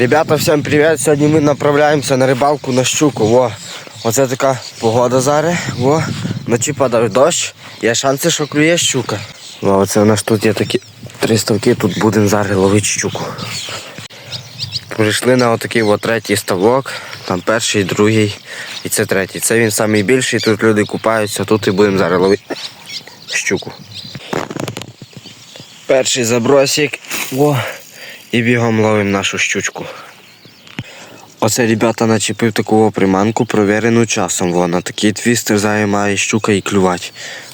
Ребята, всім привіт! Сьогодні ми направляємося на рибалку на щуку. Во. Оце така погода зараз. Во. Вночі падав дощ. Є шанси, що клює щука. Во, оце у нас тут є такі три ставки, тут будемо зараз ловити щуку. Прийшли на отакий от третій ставок. Там перший, другий і це третій. Це він найбільший, тут люди купаються, тут і будемо зараз ловити щуку. Перший забросик. Во. І бігом ловимо нашу щучку. Оце ребята начепив таку приманку, провірену часом. Во, на такий твістер зараз має щука і клювати.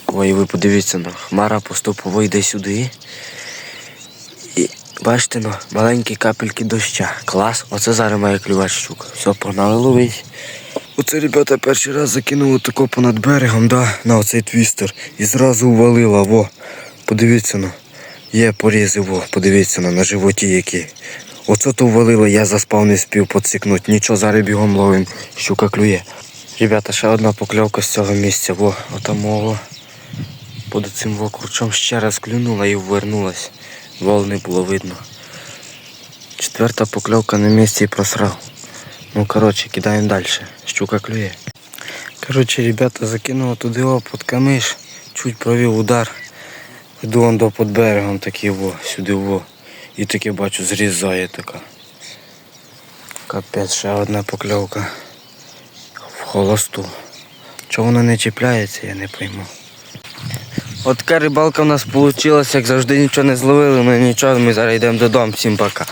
Ой, ви подивіться, ну, хмара поступово йде сюди. І бачите, ну, маленькі капельки доща. Клас, оце зараз має клювати щука. Все, погнали ловить. Оце, ребята, перший раз закинули тако понад берегом, да, на оцей твістер. І зразу увалила, во. Подивіться, ну. Є порізи, во, подивіться на, на животі які. Оце то ввалило, я заспав, не спів подсікнути. Нічого, зараз бігом ловим, щука клює. Ребята, ще одна покльовка з цього місця. Во, отамого. Под цим вокручом ще раз клюнула і ввернулась. Вол не було видно. Четверта покльовка на місці і просрав. Ну, коротше, кидаємо далі. Щука клює. Коротше, ребята, закинула туди о, під камиш, чуть провів удар. Йду он до під берегом такий во, сюди во. І таке бачу, зрізає така. Капець, ще одна покльовка. В холосту. Чого вона не чіпляється, я не пойму. От така рибалка в нас вийшла, як завжди нічого не зловили, ми нічого, ми зараз йдемо додому, всім пока.